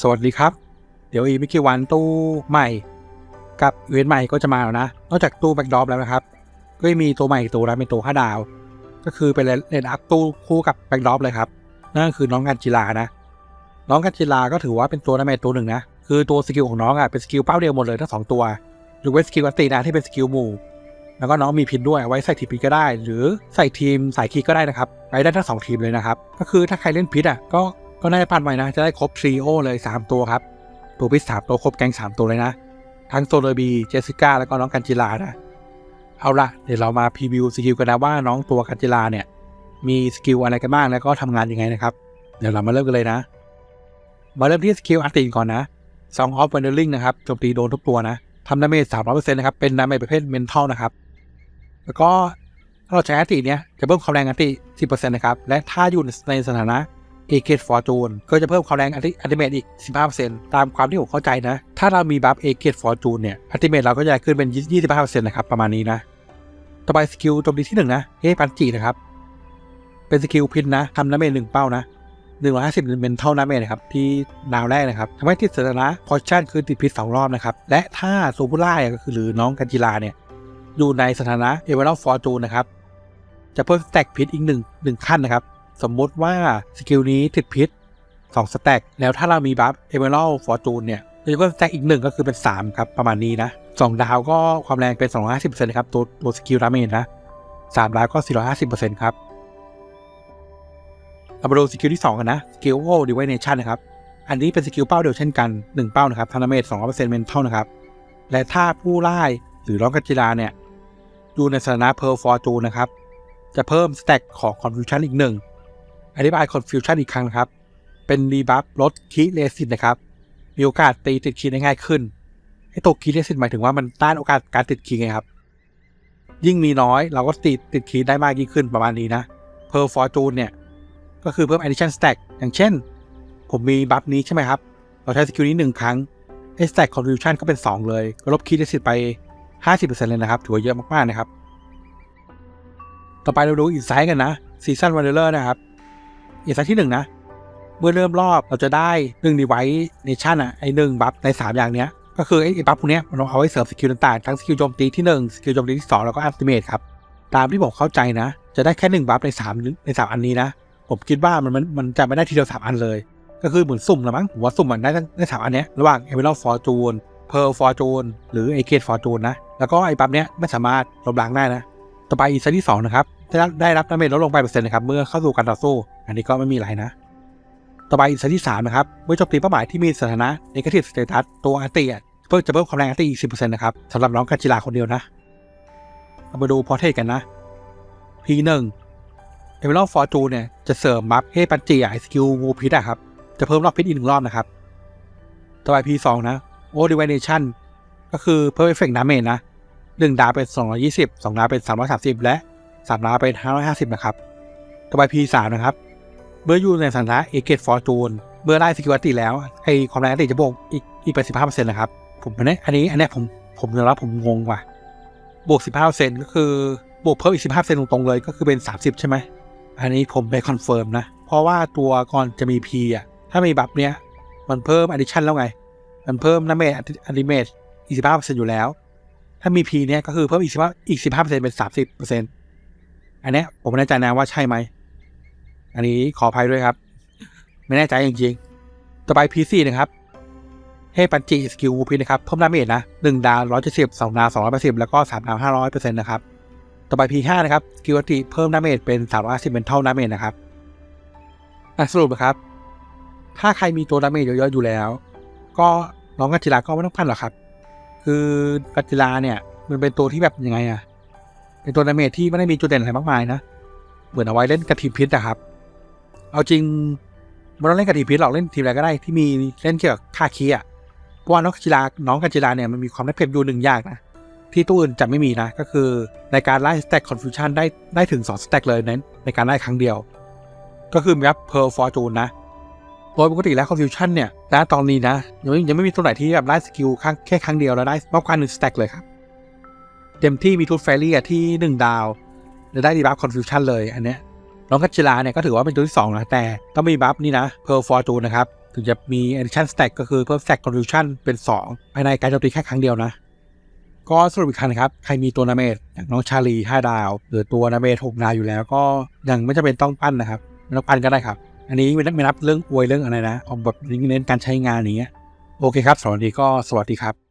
สวัสดีครับ เดี๋ยวอีกไม่กี่วันตู้ใหม่ กับอเวนต์ใหม่ก็จะมาแล้วนะ นอกจากตู้แบ็กดรอปแล้วนะครับ ก็ยังมีตัวใหม่อีกตัวแล้วเป็นตัว5ดาว ก็คือเป็นเลนอัพตู้คู่กับแบ็กดรอปเลยครับ นั่นคือน้องกันจิลานะ น้องกันจิลาก็ถือว่าเป็นตัวดาเมจตัวหนึ่งนะ คือตัวสกิลของน้องอะเป็นสกิลเป้าเดียวหมดเลยทั้งสองตัว หรือว่าสกิลอัตตินะที่เป็นสกิลหมู่ แล้วก็น้องมีพินด้วยไว้ใส่ทีมพินก็ได้ หรือใส่ทีมสายคีก็ได้นะครับ ไปได้ทั้งสองทีมเลยนะครับ ก็คือถ้าใครเล่นพิษอะก็ ก็น่าจะปั่นไว้นะ จะได้ครบทรีโอเลย 3 ตัวครับ ตัวพิษสามตัวครบแก๊ง3 ตัวเลยนะ ทั้งโซโลบีเจสสิก้าแล้วก็น้องกันจิลานะ เอาละเดี๋ยวเรามาพรีวิวสกิลกันนะว่าน้องตัวกันจิลาเนี่ย มีสกิลอะไรกันบ้างแล้วก็ทำงานยังไงนะครับ เดี๋ยวเรามาเริ่มกันเลยนะ มาเริ่มที่สกิลอัตติก่อนนะสองออฟวันเดอร์ลิงนะครับโจมตีโดนทุกตัวนะทำดาเมจสามร้อยเปอร์เซ็นต์นะครับเป็นดาเมจประเภทเมนทัลนะครับ แล้วก็ถ้าเราใช้อัตติเนี้ยจะเพิ่มความแรงอัติสิบเปอร์เซ็นต์นะครับ และถ้าอยู่ในสถานะ เอเกตฟอร์จูนก็จะเพิ่มความแรงอัติอัติเมจอีกสิบห้าเปอร์เซ็นต์ตามความที่ผมเข้าใจนะ ถ้าเรามีบัฟเอเกตฟอร์จูนเนี่ยอัติเมจเราก็จะขึ้นเป็นยี่สิบห้าเปอร์เซ็นต์นะครับประมาณนี้นะ ต่อไปสกิลโจมตีที่หนึ่งนะเฮ้ปันจินะครับ เป็นสกิลพินนะทำดาเมจหนึ่งเป้านะหนึ่งห้าสิบเป็นเท่าดาเมจนะครับที่ดาวแรกนะครับทำให้ติดสถานะพอชั่นคือติดพิษสองรอบนะครับและถ้าซูบูล่าก็คือหรือน้องกันจิลาเนี่ยอยู่ในสถานะเอเวอร์ฟอร์จูนนะครับจะเพิ่มแตกพิษอีกหนึ่งหนึ่งขั้นนะครับ สมมติว่าสกิลนี้ติดพิษสองสแต็กแล้วถ้าเรามีบัฟเอเวอร์ฟอร์จูนเนี่ยเราจะเพิ่มสแต็กอีกหนึ่งก็คือเป็นสามครับ ประมาณนี้นะสองดาวก็ความแรงเป็นสองร้อยห้าสิบเปอร์เซ็นต์ครับ ตัวตัวสกิลดาเมจนะสามดาวก็สี่ร้อยห้าสิบเปอร์เซ็นต์ครับเรามาดูสกิลที่ 2 กันนะ สกิลโอ้ดีไวเนชั่นนะครับ อันนี้เป็นสกิลเป้าเดียวเช่นกัน 1 เป้านะครับทานาเมต200%เมนเท่านะครับ และถ้าผู้ไล่หรือร้องกัจจิลาเนี่ยอยู่ในสถานะเพอร์ฟอร์จูนนะครับจะเพิ่มสแต็กของคอนฟิวชันอีกหนึ่ง อธิบายคอนฟิวชันอีกครั้งนะครับ เป็นรีบัฟลดคีเลสิตนะครับ มีโอกาสตีติดคีได้ง่ายขึ้นให้ตกคีเลสิตหมายถึงว่ามันต้านโอกาสการติดคีไงครับ ยิ่งมีน้อยเราก็ติดติดคีได้มากยิ่งขึ้นประมาณนี้นะเพอร์ฟอร์จูนเนี่ย ก็คือเพิ่ม addition stack อย่างเช่น ผมมีบัฟนี้ใช่ไหมครับ เราใช้สกิลนี้หนึ่งครั้งไอ้ stack contribution ก็เป็น 2 เลยก็ลบคีย์ได้สิทธิ์ไป 50%เลยนะครับ ถือว่าเยอะมากๆนะครับ ต่อไปเราดูอินไซต์กันนะ Season Wanderer นะครับ อินไซต์ที่1นะ เมื่อเริ่มรอบเราจะได้1 device nation อะไอหนึ่งบัฟใน 3 อย่างเนี้ยก็คือไอ้บัฟพวกเนี้ยมันเอาไว้เสริมสกิลต่างๆ ทั้งสกิลโจมตีที่ 1 สกิลโจมตีที่ 2 แล้วก็ ultimate ครับ ตามที่ผมเข้าใจนะ จะได้แค่ 1 บัฟใน 3 ใน 3 อันนี้นะ ผมคิดว่ามันมันมันจะไม่ได้ทีเดียวสามอันเลย ก็คือเหมือนสุ่มละมั้งผมว่าสุ่มมันได้ทั้งได้สามอันเนี้ยระหว่าง e m e r a l d Fortune Pearl Fortune หรือ a g a t e Fortune นะ แล้วก็ไอ้ปั๊บเนี้ยไม่สามารถลบล้างได้นะ ต่อไปอีซันที่สองนะครับได้รับได้รับดาเมจลดลงไปเปอร์เซ็นต์นะครับเมื่อเข้าสู่การต่อสู้ อันนี้ก็ไม่มีอะไรนะ ต่อไปอีซันที่สามนะครับเมื่อโจมตีเป้าหมายที่มีสถานะ Negative Status ตัวอันตีอะเพิ่มจะเพิ่มความแรงอันตีอีกสิบเปอร์เซ็นต์นะครับสำหรับน้องกัจจิลาคนเดียวนะเอามาดูพอเทสกันนะ P1 เอเวอร์ฟอร์จูเนี่ยจะเสริมบัฟให้ปัจจีไอสกิลงูพิษอะครับ จะเพิ่มรอบพิษอีกหนึ่งรอบนะครับ ต่อไป P2 นะโอดิวเนชั่นก็คือเพิ่มเอฟเฟกต์ดาเมจนะหนึ่งดาเป็น220 2ดาเป็น330และ3ดาเป็น550นะครับ ต่อไป P3 นะครับ เมื่ออยู่ในสถานะเอเกตฟอร์จูนเมื่อได้สกิลอัติแล้วไอความแรงอัติจะบวกอีกอีกไป15%นต์นะครับ ผมอันนี้อันนี้อันนี้ผมผมยอมรับผมงงว่ะบวก15%ก็คือบวกเพิ่มอีก15%ตรงๆเลยก็คือเป็น30ใช่ไหมอันนี้ผมไปคอนเฟิร์มนะ เพราะว่าตัวก่อนจะมี P อะถ้ามีบัฟเนี้ยมันเพิ่ม addition แล้วไง มันเพิ่มน้ำเมจอนิเมจอีกสิบห้าเปอร์เซ็นต์อยู่แล้ว ถ้ามี P เนี้ยก็คือเพิ่มอีกสิบห้าอีกสิบห้าเปอร์เซ็นต์เป็นสามสิบเปอร์เซ็นต์อันนี้ผมไม่แน่ใจนะว่าใช่ไหม อันนี้ขออภัยด้วยครับ ไม่แน่ใจจริงๆ ต่อไป P 4นะครับให้ปัญจิสกิลวูพีนะครับเพิ่มดาเมจนะหนึ่งดาวร้อยเจ็ดสิบสองดาวสองร้อยแปดสิบแล้วก็สามดาวห้าร้อยเปอร์เซ็นต์นะครับ ต่อไป P5 นะครับสกิลติเพิ่มดาเมจเป็น350เป็นเท่าดาเมจนะครับสรุปนะครับ ถ้าใครมีตัวดาเมจเยอะๆอยู่แล้ว ก็น้องกัจจิลาก็ไม่ต้องพันหรอกครับ คือกัจจิลาเนี่ย มันเป็นตัวที่แบบยังไงอะเป็นตัวดาเมจที่ไม่ได้มีจุดเด่นอะไรมากมายนะ เหมือนเอาไว้เล่นกระทิบพิษนะครับ เอาจริงไม่ต้องเล่นกระทิบพิษหรอกเล่นทีมอะไรก็ได้ที่มีเล่นเกี่ยวกับค่าคีอะเพราะว่าน้องกัจจิลาน้องกัจจิลาเนี่ยมันมีความได้เปรียบอยู่หนึ่งอย่างนะที่ตู้อื่นจะไม่มีนะ ก็คือในการไล่สแต็กคอนฟิวชันได้ได้ถึง2สแต็กเลยในในการไล่ครั้งเดียว ก็คือมีครับเพ r ร์ฟอร์จูนนะโดยปกติแล้วคอนฟิวชันเนี่ยณตอนนี้นะยังไม่ยังไม่มีตัวไหนที่แบบไล่สกิลครั้งแค่ครั้งเดียวแล้วได้มากกว่าหนึ่งสแต็กเลยครับเต็มที่มีทูตแฟรี่ที่ 1 ดาวจะได้ดีบัฟคอนฟิวชันเลยอันเนี้ย น้องกัจจิลาเนี่ยก็ถือว่าเป็นตัวที่2นะแต่ต้องมีบัฟนี่นะเพอร์ฟอร์จูนนะครับถึงจะมี addition stack ก็คือเพิ่ม stack contribution เป็น 2 ภายในการโจมตีแค่ครั้งเดียวนะ ก็สรุปอีกครั้งนะครับ ใครมีตัวนาเมตอย่างน้องชาลี 5 ดาว หรือตัวนาเมต6ดาวอยู่แล้วก็ยังไม่จำเป็นต้องปั้นนะครับไม่ต้องปั้นก็ได้ครับ อันนี้ไม่นับเรื่องอวยเรื่องอะไรนะเอาแบบเน้นการใช้งานอย่างเงี้ยโอเคครับสำหรับวันนี้ก็สวัสดีครับ